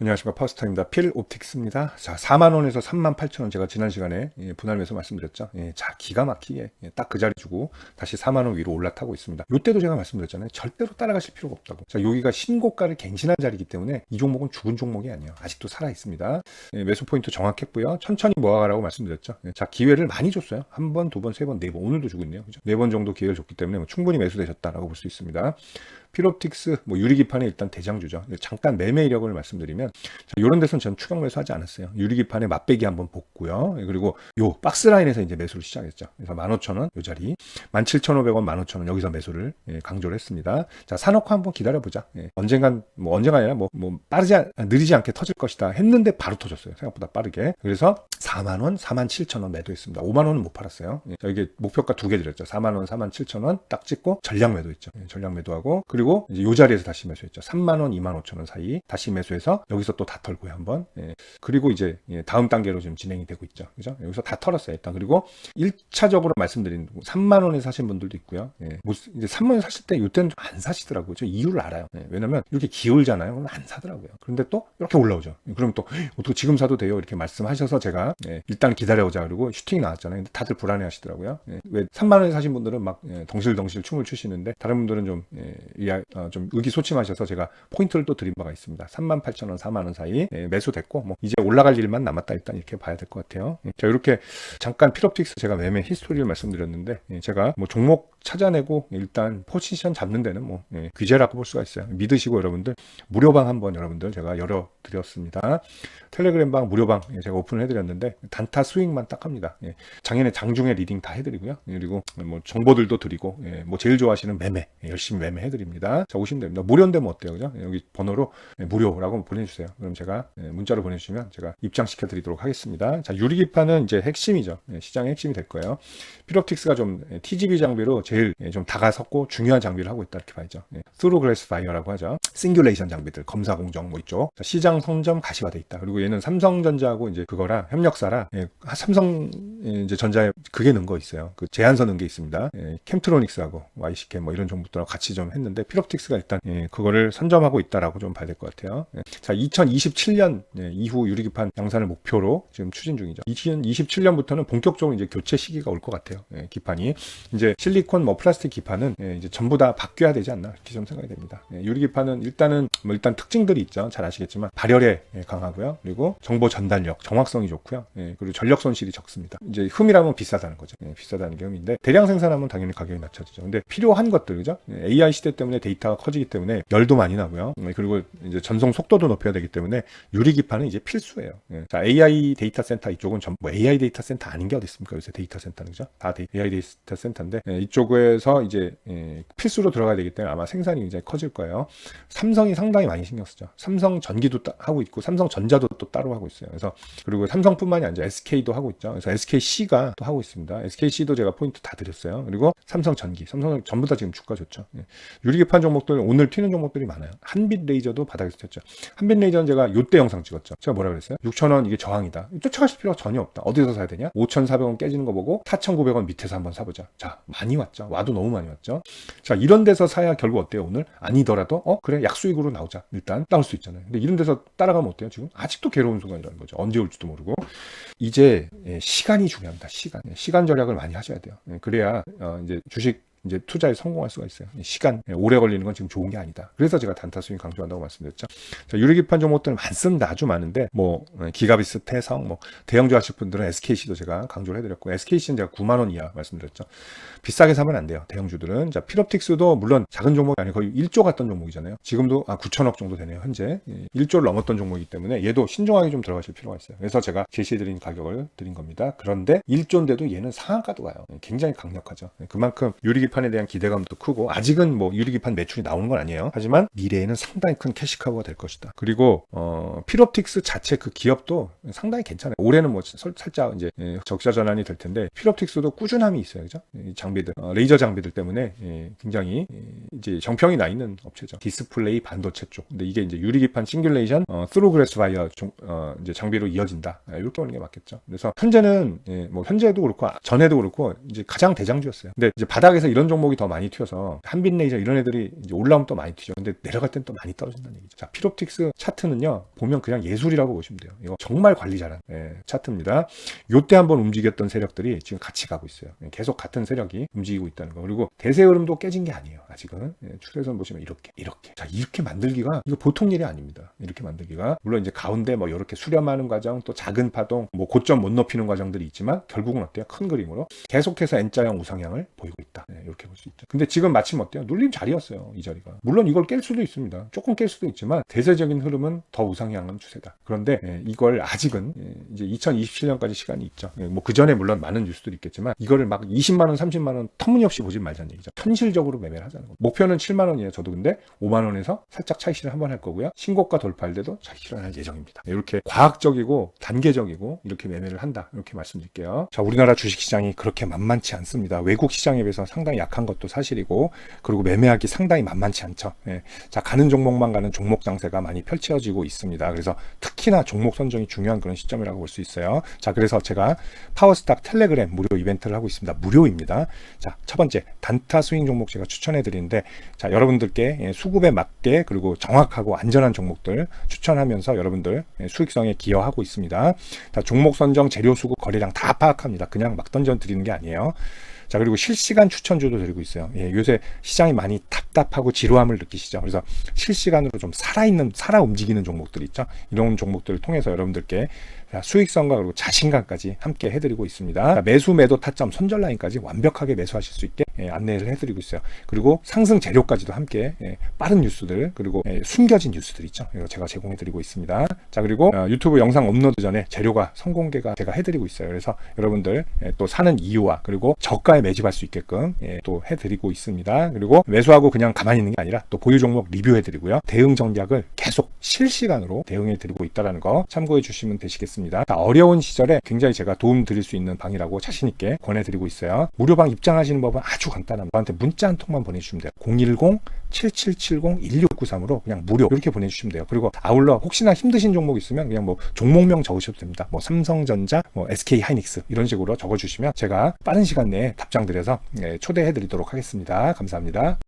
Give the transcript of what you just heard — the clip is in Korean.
안녕하십니까 파스타입니다. 필 옵틱스입니다. 자 4만 원에서 3만 8천 원 제가 지난 시간에 예, 분할매수 말씀드렸죠. 예, 자 기가 막히게 딱그 자리 주고 다시 4만 원 위로 올라타고 있습니다. 이때도 제가 말씀드렸잖아요. 절대로 따라가실 필요가 없다고. 자 여기가 신고가를 갱신한 자리이기 때문에 이 종목은 죽은 종목이 아니에요. 아직도 살아 있습니다. 예, 매수 포인트 정확했고요. 천천히 모아가라고 말씀드렸죠. 예, 자 기회를 많이 줬어요. 한 번, 두 번, 세 번, 네 번. 오늘도 주고 있네요. 그죠? 네 번 정도 기회를 줬기 때문에 뭐 충분히 매수되셨다라고 볼 수 있습니다. 필옵틱스 뭐 유리기판의 일단 대장주죠. 잠깐 매매 이력을 말씀드리면 자, 이런 데서는 전 추격 매수하지 않았어요. 유리기판에 맛배기 한번 복고요. 예, 그리고 요 박스 라인에서 이제 매수를 시작했죠. 그래서 15,000원 요 자리, 17,500원, 15,000원 여기서 매수를 예, 강조를 했습니다. 자 사놓고 한번 기다려 보자. 예, 언젠간 뭐 언젠가 아니라 뭐, 뭐 빠르지 않- 느리지 않게 터질 것이다 했는데 바로 터졌어요. 생각보다 빠르게. 그래서 4만 원, 4만 7천 원 매도했습니다. 5만 원은 못 팔았어요. 예, 자, 이게 목표가 두 개 드렸죠. 4만 원, 4만 7천 원 딱 찍고 전량 매도했죠. 예, 전량 매도하고 그리고 이제 요 자리에서 다시 매수했죠. 3만 원, 2만 5천 원 사이 다시 매수해서 여기서 또 다 털고요 한번. 예, 그리고 이제 예, 다음 단계로 지금 진행이 되고 있죠. 그죠? 여기서 다 털었어요. 일단 그리고 1차적으로 말씀드린 3만 원에 사신 분들도 있고요. 예, 뭐 이제 3만 원 사실 때 이때는 좀안 사시더라고요. 저 이유를 알아요. 예, 왜냐면 이렇게 기울잖아요. 그럼 안 사더라고요. 그런데 또 이렇게 올라오죠. 예, 그럼 또 어떻게 지금 사도 돼요? 이렇게 말씀하셔서 제가 예, 일단 기다려보자 그러고 슈팅이 나왔잖아요. 근데 다들 불안해 하시더라고요. 예, 왜 3만 원에 사신 분들은 막 예, 덩실덩실 춤을 추시는데 다른 분들은 좀, 예, 어, 좀 의기소침하셔서 제가 포인트를 또 드린 바가 있습니다. 3만 8천 원, 4만 원 사이 예, 매수됐고 뭐 이제 올라갈 일만 남았다 일단 이렇게 봐야 될 것 같아요. 예, 자 이렇게 잠깐 필옵틱스 제가 매매 히스토리를 말씀드렸는데 예, 제가 뭐 종목 찾아내고 일단 포지션 잡는 데는 뭐 예, 귀재라고 볼 수가 있어요. 믿으시고 여러분들 무료방 한번 여러분들 제가 열어 드렸습니다. 텔레그램 방 무료방 예, 제가 오픈을 해드렸는데 단타 스윙만 딱 합니다. 예, 작년에 장중에 리딩 다 해드리고요. 예, 그리고 뭐 정보들도 드리고 예, 뭐 제일 좋아하시는 매매 예, 열심히 매매 해드립니다. 자 오시면 됩니다. 무료인데 뭐 어때요, 그죠? 예, 여기 번호로 예, 무료라고 보내주세요. 그럼 제가 예, 문자로 보내주시면 제가 입장시켜드리도록 하겠습니다. 자 유리기판은 이제 핵심이죠. 예, 시장의 핵심이 될 거예요. 필옵틱스가 좀 예, TGV 장비로 제일 예, 좀 다가섰고 중요한 장비를 하고 있다 이렇게 봐야죠. 예, 스루 그래스 파이어라고 하죠. 싱귤레이션 장비들, 검사 공정 뭐 있죠. 자, 시장 선점 가시화돼 있다. 그리고 얘는 삼성전자하고 이제 그거랑 협력사라 예, 삼성 예, 이제 전자에 그게 넣은 거 있어요. 그 제안서 넣은 게 있습니다. 예, 캠트로닉스하고 YC캠 뭐 이런 정보들하고 같이 좀 했는데 필옵틱스가 일단 예, 그거를 선점하고 있다라고 좀 봐야 될 것 같아요. 예. 자, 2027년 예, 이후 유리기판 양산을 목표로 지금 추진 중이죠. 2027년부터는 본격적으로 이제 교체 시기가 올 것 같아요. 예, 기판이 이제 실리콘 뭐 플라스틱 기판은 예, 이제 전부 다 바뀌어야 되지 않나 이렇게 좀 생각이 됩니다. 예, 유리기판은 일단은 뭐 일단 특징들이 있죠. 잘 아시겠지만 발열에 예, 강하고요. 그리고 정보 전달력, 정확성이 좋고요. 예, 그리고 전력 손실이 적습니다. 이제 흠이라면 비싸다는 거죠. 예, 비싸다는 게 흠인데 대량 생산하면 당연히 가격이 낮춰지죠. 근데 필요한 것들 그죠? 예, AI 시대 때문에 데이터가 커지기 때문에 열도 많이 나고요. 예, 그리고 이제 전송 속도도 높여야 되기 때문에 유리 기판은 이제 필수예요. 예. 자, AI 데이터 센터 이쪽은 전, 뭐 AI 데이터 센터 아닌 게 어디 있습니까? 요새 데이터 센터는 그죠? 다 AI 데이터 센터인데 예, 이쪽에서 이제 예, 필수로 들어가야 되기 때문에 아마 생산이 굉장히 커질 거예요. 삼성이 상당히 많이 신경 쓰죠. 삼성 전기도 따- 하고 있고 삼성 전자도 또 따로 하고 있어요. 그래서 그리고 삼성뿐만이 아니라 SK도 하고 있죠. 그래서 SKC가 또 하고 있습니다. SKC도 제가 포인트 다 드렸어요. 그리고 삼성 전기, 삼성 전부 다 지금 주가 좋죠. 예. 유리기판 종목들 오늘 튀는 종목들이 많아요. 한빛 레이저도 바닥에서 튀었죠. 한빛 레이저는 제가 요때 영상 찍었죠. 제가 뭐라 그랬어요? 6,000원 이게 저항이다. 쫓아가실 필요가 전혀 없다. 어디서 사야 되냐? 5,400원 깨지는 거 보고 4,900원 밑에서 한번 사보자. 자, 많이 왔죠. 와도 너무 많이 왔죠. 자, 이런 데서 사야 결국 어때요? 오늘 아니더라도 어 그래 약수익으로 나오자. 일단 나올 수 있잖아요. 근데 이런 데서 따라가면 어때요? 지금 아직도 괴로운 순간이라는 거죠. 언제 올지도 모르고 이제 예, 시간이 중요합니다. 시간 예, 시간 절약을 많이 하셔야 돼요. 예, 그래야 어, 이제 주식 이제 투자에 성공할 수가 있어요. 시간 예, 오래 걸리는 건 지금 좋은 게 아니다. 그래서 제가 단타 스윙 강조한다고 말씀드렸죠. 자, 유리기판 종목들은 많습니다. 아주 많은데 뭐 예, 기가비스, 태성, 뭐 대형 주 하실 분들은 SKC도 제가 강조를 해드렸고 SKC는 제가 9만 원 이하 말씀드렸죠. 비싸게 사면 안 돼요. 대형주들은 자 필옵틱스도 물론 작은 종목이 아니고 거의 1조 갔던 종목이잖아요. 지금도 아 9천억 정도 되네요. 현재 예, 1조를 넘었던 종목이기 때문에 얘도 신중하게 좀 들어가실 필요가 있어요. 그래서 제가 제시해드린 가격을 드린 겁니다. 그런데 1조인데도 얘는 상한가도 가요. 예, 굉장히 강력하죠. 예, 그만큼 유리기판 에 대한 기대감도 크고 아직은 뭐 유리기판 매출이 나오는 건 아니에요. 하지만 미래에는 상당히 큰 캐시카우가 될 것이다. 그리고 어, 필옵틱스 자체 그 기업도 상당히 괜찮아요. 올해는 뭐 설- 살짝 이제 예, 적자 전환이 될 텐데 필옵틱스도 꾸준함이 있어요. 그죠? 이 장비들 어, 레이저 장비들 때문에 예, 굉장히 예, 이제 정평이 나 있는 업체죠. 디스플레이 반도체 쪽. 근데 이게 이제 유리기판 싱귤레이션 어, 스루 그래스 바이어 종- 어, 이제 장비로 이어진다. 아, 이렇게 보는 게 맞겠죠. 그래서 현재는 예, 뭐 현재도 그렇고 아, 전에도 그렇고 이제 가장 대장주였어요. 근데 이제 바닥에서 이런 종목이 더 많이 튀어서 한빛레이저 이런 애들이 이제 올라오면 또 많이 튀죠. 근데 내려갈 땐 또 많이 떨어진다는 얘기죠. 자, 피롭틱스 차트는요. 보면 그냥 예술이라고 보시면 돼요. 이거 정말 관리 잘한 예, 차트입니다. 요때 한번 움직였던 세력들이 지금 같이 가고 있어요. 예, 계속 같은 세력이 움직이고 있다는 거. 그리고 대세 흐름도 깨진 게 아니에요. 아직은. 예, 추세선 보시면 이렇게 이렇게. 자, 이렇게 만들기가 이거 보통 일이 아닙니다. 이렇게 만들기가 물론 이제 가운데 뭐 이렇게 수렴하는 과정, 또 작은 파동, 뭐 고점 못 높이는 과정들이 있지만 결국은 어때요? 큰 그림으로 계속해서 N자형 우상향을 보이고 있다. 네, 이렇게 볼 수 있죠. 근데 지금 마침 어때요? 눌림 자리였어요. 이 자리가. 물론 이걸 깰 수도 있습니다. 조금 깰 수도 있지만 대세적인 흐름은 더 우상향은 추세다. 그런데 예, 이걸 아직은 예, 이제 2027년까지 시간이 있죠. 뭐 그 전에 물론 많은 뉴스들이 있겠지만 이거를 막 20만 원, 30만 원 터무니없이 보지 말자는 얘기죠. 현실적으로 매매를 하자는 거. 목표는 7만 원이에요. 저도 근데 5만 원에서 살짝 차익실을 한번 할 거고요. 신고가 돌파할 때도 차익실을 할 예정입니다. 이렇게 과학적이고 단계적이고 이렇게 매매를 한다. 이렇게 말씀드릴게요. 자, 우리나라 주식시장이 그렇게 만만치 않습니다. 외국 시장에 비해서 상당히 약한 것도 사실이고 그리고 매매하기 상당히 만만치 않죠. 예. 자, 가는 종목만 가는 종목 장세가 많이 펼쳐지고 있습니다. 그래서 특히나 종목 선정이 중요한 그런 시점이라고 볼 수 있어요. 자, 그래서 제가 파워스탁 텔레그램 무료 이벤트를 하고 있습니다. 무료입니다. 자, 첫 번째 단타 스윙 종목 제가 추천해 드리는데 자, 여러분들께 예, 수급에 맞게 그리고 정확하고 안전한 종목들 추천하면서 여러분들 예, 수익성에 기여하고 있습니다. 자, 종목 선정, 재료 수급, 거래량 다 파악합니다. 그냥 막 던져 드리는 게 아니에요. 자, 그리고 실시간 추천주도 드리고 있어요. 예, 요새 시장이 많이 답답하고 지루함을 느끼시죠. 그래서 실시간으로 좀 살아있는, 살아 움직이는 종목들 있죠. 이런 종목들을 통해서 여러분들께 자, 수익성과 그리고 자신감까지 함께 해드리고 있습니다. 자, 매수, 매도 타점, 손절 라인까지 완벽하게 매수하실 수 있게 예, 안내를 해드리고 있어요. 그리고 상승 재료까지도 함께 예, 빠른 뉴스들 그리고 예, 숨겨진 뉴스들 있죠. 이거 제가 제공해드리고 있습니다. 자 그리고 어, 유튜브 영상 업로드 전에 재료가 선공개가 제가 해드리고 있어요. 그래서 여러분들 예, 또 사는 이유와 그리고 저가에 매집할 수 있게끔 예, 또 해드리고 있습니다. 그리고 매수하고 그냥 가만히 있는 게 아니라 또 보유 종목 리뷰해드리고요. 대응 전략을 계속 실시간으로 대응해드리고 있다는 거 참고해 주시면 되시겠습니다. 자, 어려운 시절에 굉장히 제가 도움 드릴 수 있는 방이라고 자신 있게 권해드리고 있어요. 무료방 입장하시는 법은 아주 간단합니다. 저한테 문자 한 통만 보내주시면 돼요. 010-7770-1693으로 그냥 무료 이렇게 보내주시면 돼요. 그리고 아울러 혹시나 힘드신 종목 있으면 그냥 뭐 종목명 적으셔도 됩니다. 뭐 삼성전자, 뭐 SK 하이닉스 이런 식으로 적어주시면 제가 빠른 시간 내에 답장 드려서 예, 초대해드리도록 하겠습니다. 감사합니다.